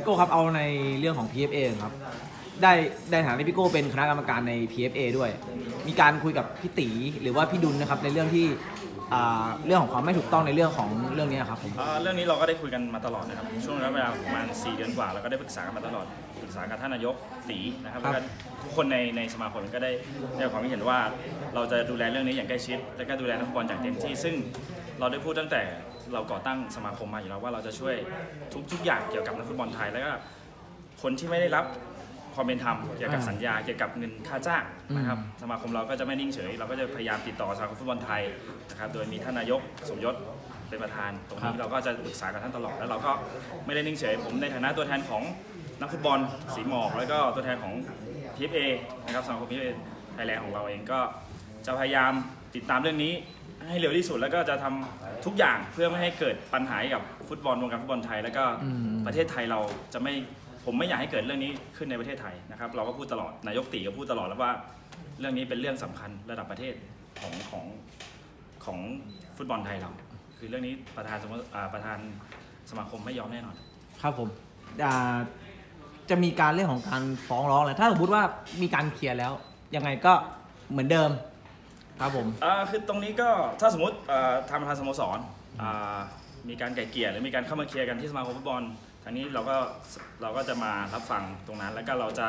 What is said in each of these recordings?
พี่โก้ครับเอาในเรื่องของ PFA ครับ ได้ได้ฐานะที่พี่โก้เป็นคณะกรรมการใน PFA ด้วย มีการคุยกับพี่ตีหรือว่าพี่ดุลนะครับในเรื่องที่อ่าเรื่องของความไม่ถูกต้องในเรื่องของเรื่องนี้ครับผมเอ่อเรื่องนี้เราก็ได้คุยกันมาตลอดนะครับ ช่วงระยะเวลาประมาณ 4 เดือนกว่าเราก็ได้ปรึกษากันมาตลอดปรึกษากับท่านนายกตีนะครับครับแล้วก็ทุกคนในในสมาคมก็ได้ได้ความคิดเห็นว่าเราจะดูแลเรื่องนี้อย่างใกล้ชิด และก็ดูแลนักฟุตบอลอย่างเต็มที่ ซึ่งเราได้พูดตั้งแต่ เราก่อตั้งสมาคมมาอยู่แล้วว่าเราจะช่วยทุกทุกอย่างเกี่ยวกับนักฟุตบอลไทยแล้วก็คนที่ไม่ได้รับความเป็นธรรมเกี่ยวกับอ่าสัญญาเกี่ยวกับเงินค่าจ้างนะครับอืมสมาคมเราก็จะไม่นิ่งเฉย เราก็จะพยายามติดต่อสมาคมฟุตบอลไทยนะครับโดยมีท่านนายกสมยศเป็นประธาน ตรงนี้เราก็จะปรึกษากับท่านตลอดแล้วเราก็ไม่ได้นิ่งเฉย ผมในฐานะตัวแทนของนักฟุตบอลสีหมอกแล้วก็ตัวแทนของ PFA นะครับสมาคม PFA ไทยแลนด์ของเราเองก็ จะพยายามติดตามเรื่องนี้ให้เร็วที่สุดแล้วก็จะทำทุกอย่างเพื่อไม่ให้เกิดปัญหาให้กับฟุตบอลวงการฟุตบอลไทย แล้วก็อืมประเทศไทยเราจะไม่ผมไม่อยากให้เกิดเรื่องนี้ขึ้นในประเทศไทยนะครับเราก็พูดตลอดนายกตีก็พูดตลอดแล้วว่า เรื่องนี้เป็นเรื่องสำคัญระดับประเทศของของของฟุตบอลไทยเรา คือเรื่องนี้ประธานสโมอ่าประธานสมาคมไม่ยอมแน่นอน ครับผมอ่าจะมีการเรื่องของการฟ้องร้องอะไรถ้าสมมติว่ามีการเคลียร์แล้วยังไงก็เหมือนเดิม ครับผมอ่าคือตรงนี้ก็ถ้าสมมติอ่าทางประธานสโมสรอ่ามีการไก่เกลี่ยหรือมีการเข้ามาเคลียร์กันที่สมาคมฟุตบอลทางนี้เราก็เราก็จะมารับฟังตรงนั้น แล้วก็เราจะ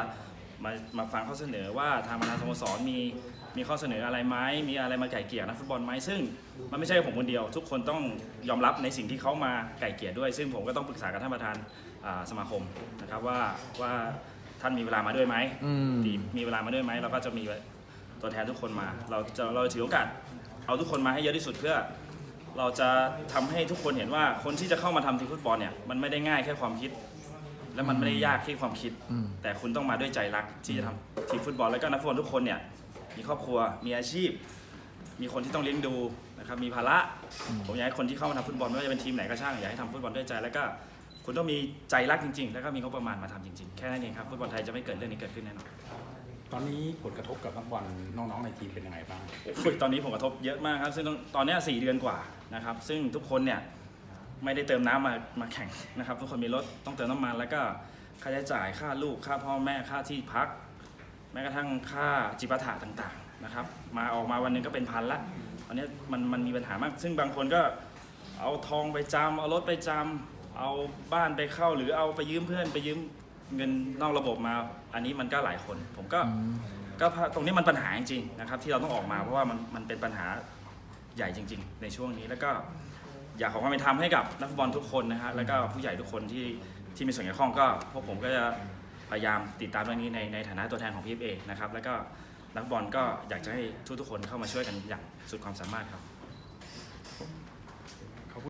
มามาฟังข้อเสนอว่าทางประธานสโมสรมีมีข้อเสนออะไรไหมมีอะไรมาไก่เกลี่ยนักฟุตบอลไหมซึ่งมันไม่ใช่ผมคนเดียว ทุกคนต้องยอมรับในสิ่งที่เขามาไก่เกลี่ยด้วย ซึ่งผมก็ต้องปรึกษากับท่านประธานอ่าสมาคมนะครับว่าว่าท่านมีเวลามาด้วยไหมอืมดีมีเวลามาด้วยไหมเราก็จะมี ตัวแทนทุกคนมา เราจะเราถือโอกาสเอาทุกคนมาให้เยอะที่สุดเพื่อ เราจะทำให้ทุกคนเห็นว่าคนที่จะเข้ามาทำทีมฟุตบอลเนี่ยมันไม่ได้ง่ายแค่ความคิด และมันไม่ได้ยากแค่ความคิด แต่คุณต้องมาด้วยใจรักที่จะทำทีมฟุตบอลแล้วก็นักฟุตบอลทุกคนเนี่ยมีครอบครัวมีอาชีพ มีคนที่ต้องเลี้ยงดูนะครับมีภาระผมอยากให้คนที่เข้ามาทำฟุตบอลไม่ว่าจะเป็นทีมไหนก็ช่างอยากให้ทำฟุตบอลด้วยใจแล้วก็คุณต้องมีใจรักจริง ๆ แล้วก็มีงบประมาณมาทำจริง ๆ แค่นั้นเองครับ ฟุตบอลไทยจะไม่เกิดเรื่องนี้เกิดขึ้นแน่นอน ตอนนี้ผลกระทบกับนักบอลน้องๆในทีมเป็นยังไงบ้างโอ้ยตอนนี้ผลกระทบเยอะมากครับซึ่งตอนนี้สี่เดือนกว่านะครับ ซึ่งทุกคนเนี่ยไม่ได้เติมน้ำมามาแข่งนะครับ ทุกคนมีรถต้องเติมน้ำมัน แล้วก็ค่าใช้จ่ายค่าลูกค่าพ่อแม่ค่าที่พัก แม้กระทั่งค่าจิปาถะต่างๆนะครับ มาออกมาวันหนึงก็เป็นพันละตอนนี้มันมันมีปัญหามาก ซึ่งบางคนก็เอาทองไปจำเอารถไปจำเอาบ้านไปเข้า หรือเอาไปยืมเพื่อนไปยืม เงินนอกระบบมา อันนี้มันก็หลายคน ผมก็ก็พะตรงนี้มันปัญหาจริงๆนะครับ ที่เราต้องออกมาเพราะว่ามันมันเป็นปัญหาใหญ่จริง ๆ ในช่วงนี้แล้วก็อยากขอความเป็นธรรมให้กับนักฟุตบอลทุกคนนะฮะแล้วก็ผู้ใหญ่ทุกคนที่ที่มีส่วนเกี่ยวข้องก็พวกผมก็จะพยายามติดตามเรื่องนี้ในในฐานะตัวแทนของ PFA นะครับแล้วก็นักฟุตบอลก็อยากจะให้ทุกๆคนเข้ามาช่วยกันอย่างสุดความสามารถครับ